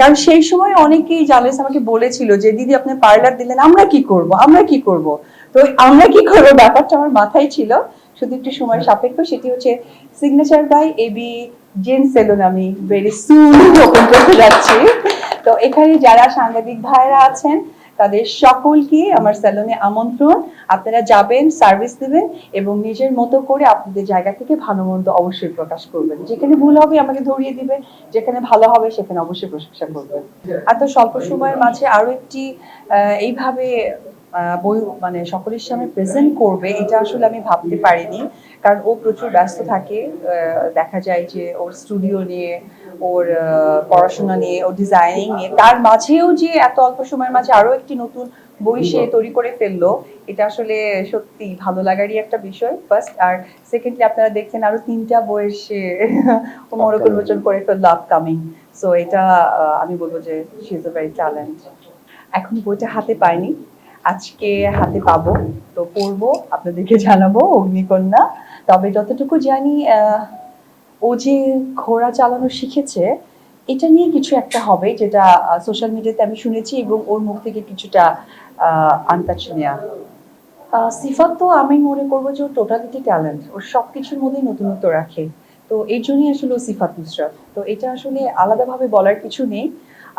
কারণ সেই সময় অনেকেই জার্নালিস্ট আমাকে বলেছিল যে, দিদি, আপনি পার্লার দিলেন, আমরা কি করব? আমরা কি করব? তো আমরা কি করব? ব্যাপারটা আমার মাথায় ছিল। শুধু একটু সময় সাপেক্ষ, সেটি হচ্ছে signature by AB Zen salon আমি ভেরি সুন ওপেন করতে যাচ্ছি। তো এখানে যারা সাংবাদিক ভাইরা আছেন তাদের সকলকে আমার স্যালনে আমন্ত্রণ। আপনারা যাবেন সার্ভিস দেবেন এবং নিজের মতো করে আপনাদের জায়গা থেকে ভালো মন্দ অবশ্যই প্রকাশ করবেন। যেখানে ভুল হবে আমাকে ধরিয়ে দিবেন, যেখানে ভালো হবে সেখানে অবশ্যই প্রশংসা করবেন। এত স্বল্প সময়ের মাঝে আরও একটি এইভাবে বই মানে সকলের সামনে প্রেজেন্ট করবে এটা আসলে আমি ভাবতে পারিনি। কারণ ও প্রচুর ব্যস্ত থাকে দেখা যায় যে ওর স্টুডিও নিয়ে ওর পড়াশোনা নিয়ে ওর ডিজাইনিং নিয়ে। তার মাঝেও যে এত অল্প সময়ের মাঝে আরও একটি নতুন বই সে তৈরি করে ফেলল এটা আসলে সত্যি ভালো লাগারই একটা বিষয়। ফার্স্ট আর সেকেন্ডলি আপনারা দেখছেন আরও তিনটা বইয়ের সে মোড়ক উন্মোচন করে ফেলল আপকামিং সো এটা আমি বলব যে she is a very talent এখন বইটা হাতে পাইনি আজকে হাতে পাবো তো পড়ব আপনাদেরকে জানাব অগ্নিকন্যা। তবে যতটুকু জানি আহ, ও যে ঘোড়া চালানো শিখেছে এটা নিয়ে কিছু একটা হবে যেটা সোশ্যাল মিডিয়াতে আমি শুনেছি এবং ওর মুখ থেকে কিছুটা আনটাচ নেওয়া আহ, সিফাত তো আমি মনে করব যে ওর টোটালিটি ট্যালেন্ট ওর সব কিছুর মধ্যেই নতুনত্ব রাখে। তো এই জন্যই আসলে সিফাত নুসরাত তো এটা আসলে আলাদাভাবে বলার কিছু নেই।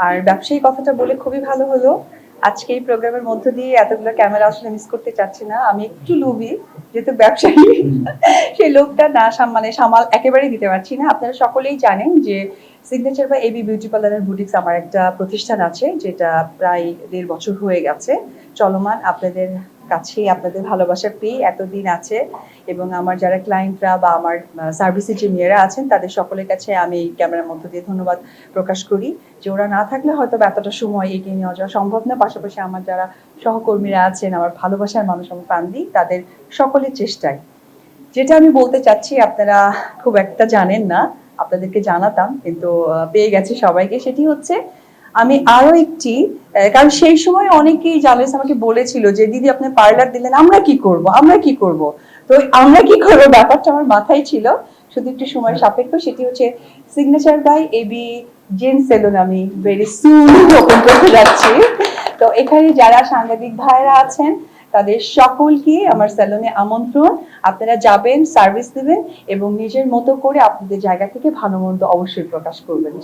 আর ব্যবসায়ী কথাটা বলে খুবই ভালো হলো। আজকে এই প্রোগ্রামের মধ্য দিয়ে এতগুলো ক্যামেরা আসলে মিস করতে চাচ্ছি না। আমি একটু লুবি, যেহেতু ব্যবসায়ী, সেই লোকটা না মানে সামাল একেবারেই দিতে পারছি না। আপনারা সকলেই জানেন যে সিগনেচার বা এবি বিউটি পার্লারের বুটিক্স আমার একটা প্রতিষ্ঠান আছে, যেটা প্রায় দেড় বছর হয়ে গেছে চলমান। আপনাদের কাছে আপনাদের ভালোবাসা পেয়ে এতদিন আছে এবং আমার যারা ক্লায়েন্টরা বা আমার সার্ভিসের যে মেয়েরা আছেন, তাদের সকলের কাছে আমি এই ক্যামেরার মধ্য দিয়ে ধন্যবাদ প্রকাশ করি যে ওরা না থাকলে হয়তো এতটা সময় এগিয়ে নেওয়া যাওয়া সম্ভব না। পাশাপাশি আমার যারা সহকর্মীরা আছেন, আমার ভালোবাসার মানুষ আমি প্রাণ দিই তাদের সকলের চেষ্টায়। যেটা আমি বলতে চাচ্ছি, আপনারা খুব একটা জানেন না, আপনাদেরকে জানাতাম, কিন্তু পেয়ে গেছে সবাইকে, সেটি হচ্ছে আমি আরও একটি কারণ সেই সময় অনেকেই জার্নালিস্ট আমাকে বলেছিল যে দিদি আপনি পার্লার দিলেন আমরা কি করব? আমরা কি করব? তো আমরা কি করব? ব্যাপারটা আমার মাথায় ছিল। শুধু একটু সময় সাপেক্ষ সেটি হচ্ছে signature by AB Zen salon আমি ভেরি সুন ওপেন করতে যাচ্ছি। তো এখানে যারা সাংবাদিক ভাইরা আছেন তাদের সকলকে আমার স্যালনে আমন্ত্রণ। আপনারা যাবেন সার্ভিস দিবেন এবং নিজের মতো করে আপনাদের জায়গা থেকে ভালো মন্দ অবশ্যই প্রকাশ করবেন।